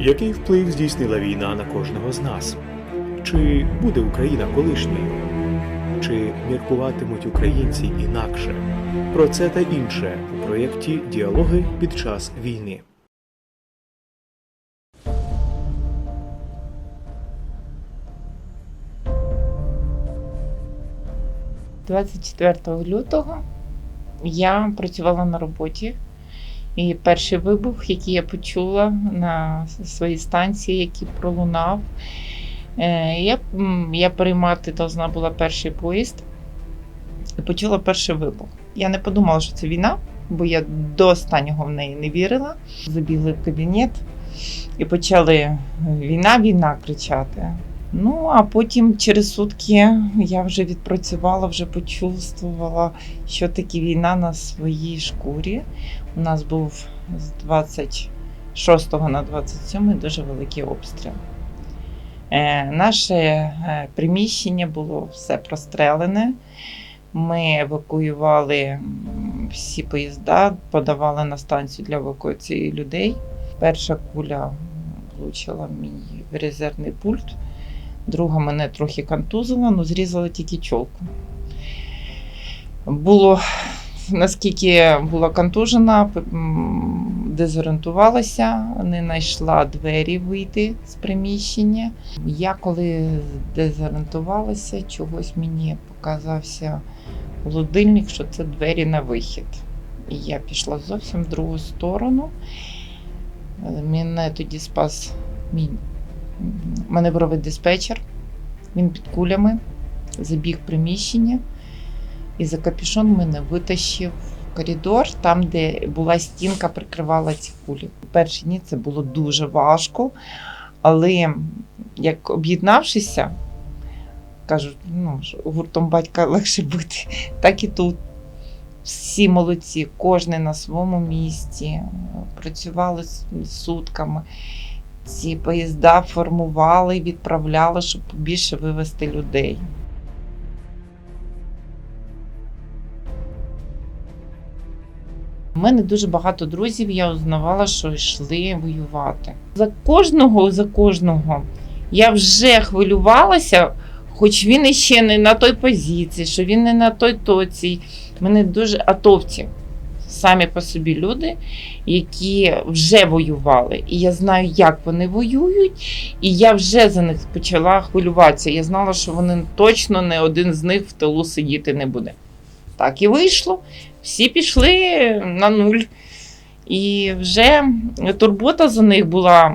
Який вплив здійснила війна на кожного з нас? Чи буде Україна колишньою? Чи міркуватимуть українці інакше? Про це та інше у проєкті Діалоги під час війни. – 24 лютого я працювала на роботі. І перший вибух, який я почула на своїй станції, який пролунав, е, я, я приймати должна була перший поїзд і почула перший вибух. Я не подумала, що це війна, бо я до останнього в неї не вірила. Забігли в кабінет і почали війна, війна кричати. Ну, а потім через сутки я вже відпрацювала, вже почувствувала, що таке війна на своїй шкурі. У нас був з 26 на 27 дуже великий обстріл. Е, наше е, приміщення було все прострелене. Ми евакуювали всі поїзда, подавали на станцію для евакуації людей. Перша куля влучила мій резервний пульт. Друга мене трохи контузила, але зрізала тільки чолку. Було наскільки була контужена, дезорієнтувалася, не знайшла двері вийти з приміщення. Я коли дезорієнтувалася, чогось мені показався холодильник, що це двері на вихід. І я пішла зовсім в другу сторону. Мене тоді спас мій маневровий диспетчер. Він під кулями забіг приміщення і за капюшон мене витащив в коридор, там, де була стінка, прикривала ці кулі. У перші дні це було дуже важко, але як об'єднавшися, кажуть, ну, гуртом батька легше бути, так і тут. Всі молодці, кожен на своєму місці, працювали сутками. Ці поїзда формували, відправляли, щоб більше вивезти людей. У мене дуже багато друзів, я узнавала, що йшли воювати. За кожного, за кожного я вже хвилювалася, хоч він іще не на той позиції, що він не на той тоці. Мене дуже атовці самі по собі люди, які вже воювали. І я знаю, як вони воюють, і я вже за них почала хвилюватися. Я знала, що вони точно не один з них в тилу сидіти не буде. Так і вийшло. Всі пішли на нуль. І вже турбота за них була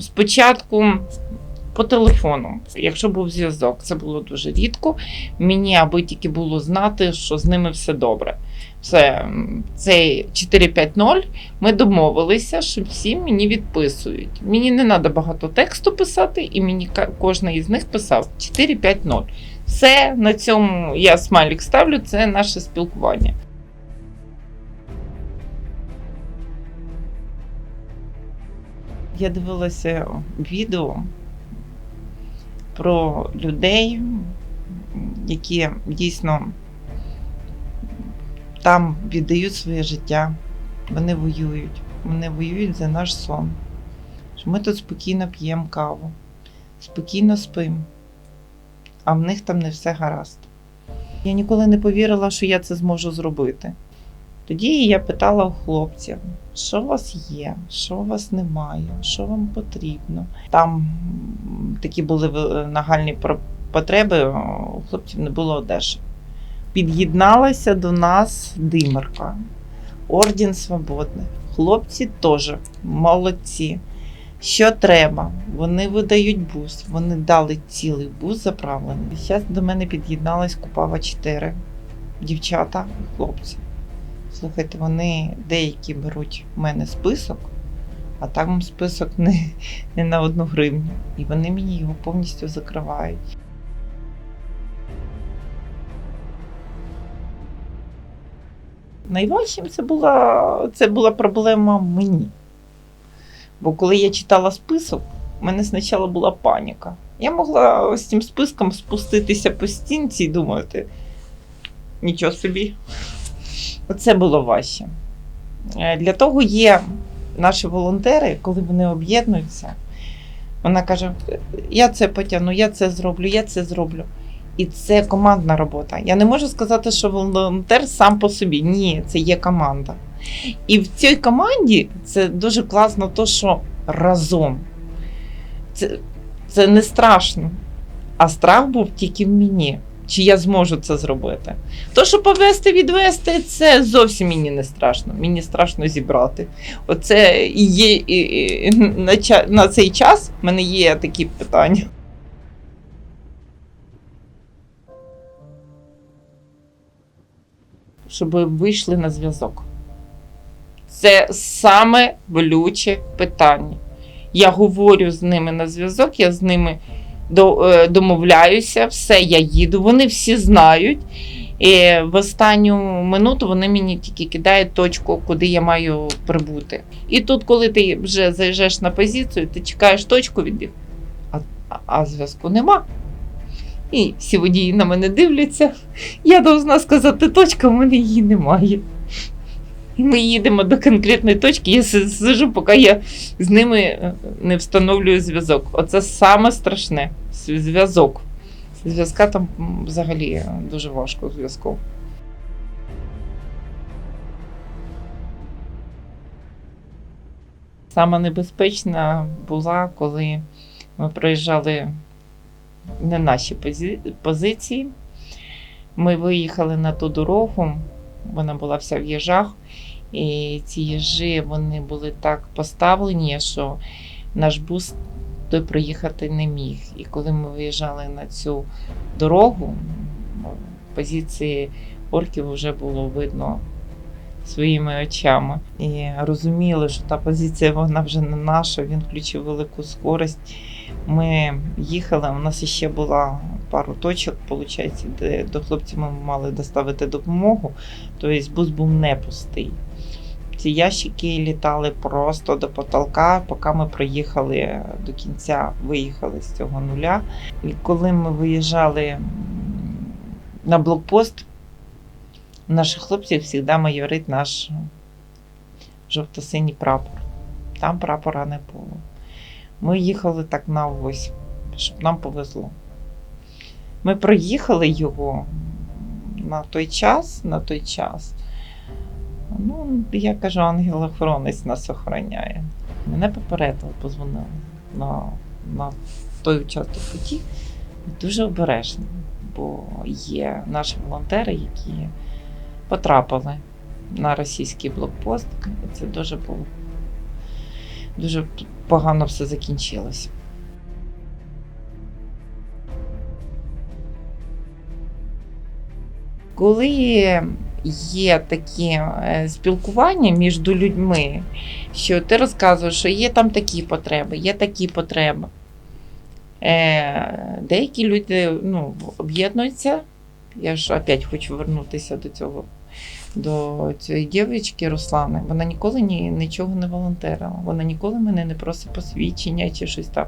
спочатку по телефону, якщо був зв'язок. Це було дуже рідко. Мені аби тільки було знати, що з ними все добре. Все, цей 450 ми домовилися, що всі мені відписують. Мені не треба багато тексту писати, і мені кожен із них писав 450. Все на цьому я смайлік ставлю, це наше спілкування. Я дивилася відео про людей, які дійсно там віддають своє життя, вони воюють, вони воюють за наш сон. Ми тут спокійно п'ємо каву, спокійно спимо, а в них там не все гаразд. Я ніколи не повірила, що я це зможу зробити. Тоді я питала у хлопців, що у вас є, що у вас немає, що вам потрібно. Там такі були нагальні потреби, у хлопців не було одежі. Під'єдналася до нас димерка, Орден Свободний. Хлопці теж молодці. Що треба? Вони видають бус. Вони дали цілий бус заправлений. Зараз до мене під'єдналась Купава 4. Дівчата і хлопці. Слухайте, вони деякі беруть в мене список, а там список не, не на одну гривню. І вони мені його повністю закривають. Найважчим це була, це була проблема мені. Бо коли я читала список, у мене спочатку була паніка. Я могла з цим списком спуститися по стінці і думати, нічого собі. Оце було важче. Е, Для того є наші волонтери, коли вони об'єднуються, вона каже: я це потягну, я це зроблю, я це зроблю. І це командна робота. Я не можу сказати, що волонтер сам по собі. Ні, це є команда. І в цій команді це дуже класно, то, що разом. Це, це не страшно. А страх був тільки в мені. Чи я зможу це зробити? То, що повести, відвести, це зовсім мені не страшно. Мені страшно зібрати. Оце є і, і, на, на цей час в мене є такі питання. Щоб вийшли на зв'язок. Це саме болюче питання. Я говорю з ними на зв'язок, я з ними е, домовляюся, все, я їду. Вони всі знають. І в останню минуту вони мені тільки кидають точку, куди я маю прибути. І тут, коли ти вже заїжджаєш на позицію, ти чекаєш точку від них, а, а- зв'язку нема. І всі водії на мене дивляться. Я должна сказати точка, в мене її немає. І ми їдемо до конкретної точки. Я си- сиджу, поки я з ними е, не встановлюю зв'язок. Оце саме страшне зв'язок. Зв'язка там взагалі е, дуже важко зв'язку. Саме небезпечна була, коли ми проїжджали не наші пози- позиції. Ми виїхали на ту дорогу, вона була вся в їжах, і ці їжі вони були так поставлені, що наш бус той проїхати не міг. І коли ми виїжджали на цю дорогу, позиції орків вже було видно своїми очами. І розуміли, що та позиція вона вже не наша, він включив велику скорость. Ми їхали, у нас ще була пару точок, виходить, де до хлопців ми мали доставити допомогу. Тобто бус був не пустий. Ці ящики літали просто до потолка, поки ми проїхали до кінця, виїхали з цього нуля. І коли ми виїжджали на блокпост, наших хлопців завжди майорить наш жовто-синій прапор. Там прапора не було. Ми їхали так на ось, щоб нам повезло. Ми проїхали його на той час, на той час. Ну, я кажу, ангел-охоронець нас охороняє. Мене попередили, позвонили на, на той участок путі. Дуже обережно, бо є наші волонтери, які потрапили на російський блокпост. Це дуже було дуже погано все закінчилось. Коли є такі е, спілкування між людьми, що ти розказуєш, що є там такі потреби, є такі потреби. Е, Деякі люди ну, об'єднуються. Я ж опять хочу вернутися до цього, до цієї дівчинки Руслани. Вона ніколи ні, нічого не волонтерила. Вона ніколи мене не просить посвідчення чи щось там.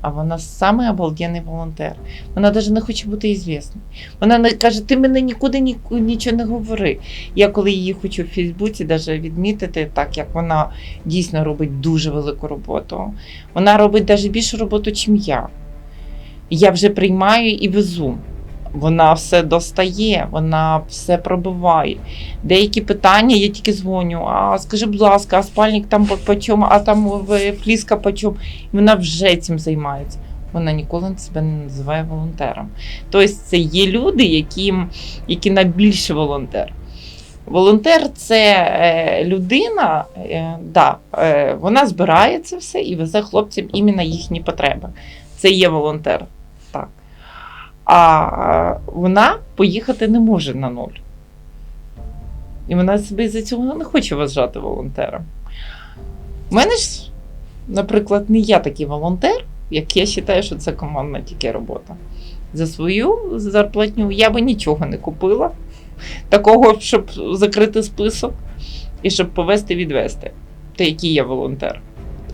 А вона самий обалденний волонтер. Вона навіть не хоче бути ізвісною. Вона не каже, ти мене нікуди ні, нічого не говори. Я коли її хочу в Фейсбуці даже відмітити, так як вона дійсно робить дуже велику роботу. Вона робить навіть більшу роботу, ніж я. Я вже приймаю і везу. Вона все достає, вона все пробиває. Деякі питання я тільки дзвоню. А скажи, будь ласка, а спальник там по, чому, а там фліска по чому? Вона вже цим займається. Вона ніколи себе не називає волонтером. Тобто це є люди, які, які найбільше волонтер. Волонтер це е, людина, е, да, е, вона збирає це все і везе хлопцям іменно їхні потреби. Це є волонтер. Так. А е, вона поїхати не може на нуль. І вона себе за цього не хоче вважати волонтером. У мене ж, наприклад, не я такий волонтер, як я вважаю, що це командна тільки робота. За свою зарплатню я би нічого не купила. Такого, щоб закрити список і щоб повести відвести. То який я волонтер.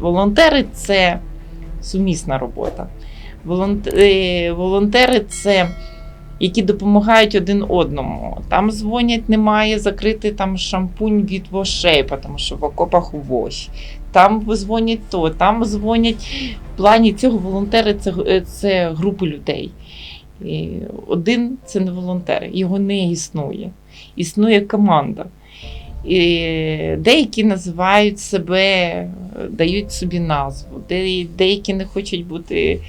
Волонтери це сумісна робота. Е, Волонтери це які допомагають один одному. Там дзвонять, немає закрити там шампунь від вошей, тому що в окопах вощ. там дзвонять то, там дзвонять. В плані цього волонтери це, е, це групи людей. І один це не волонтер, його не існує. Існує команда. І деякі називають себе, дають собі назву, деякі не хочуть бути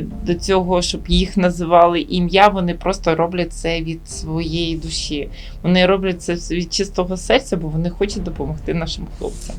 до цього, щоб їх називали ім'я, вони просто роблять це від своєї душі. Вони роблять це від чистого серця, бо вони хочуть допомогти нашим хлопцям.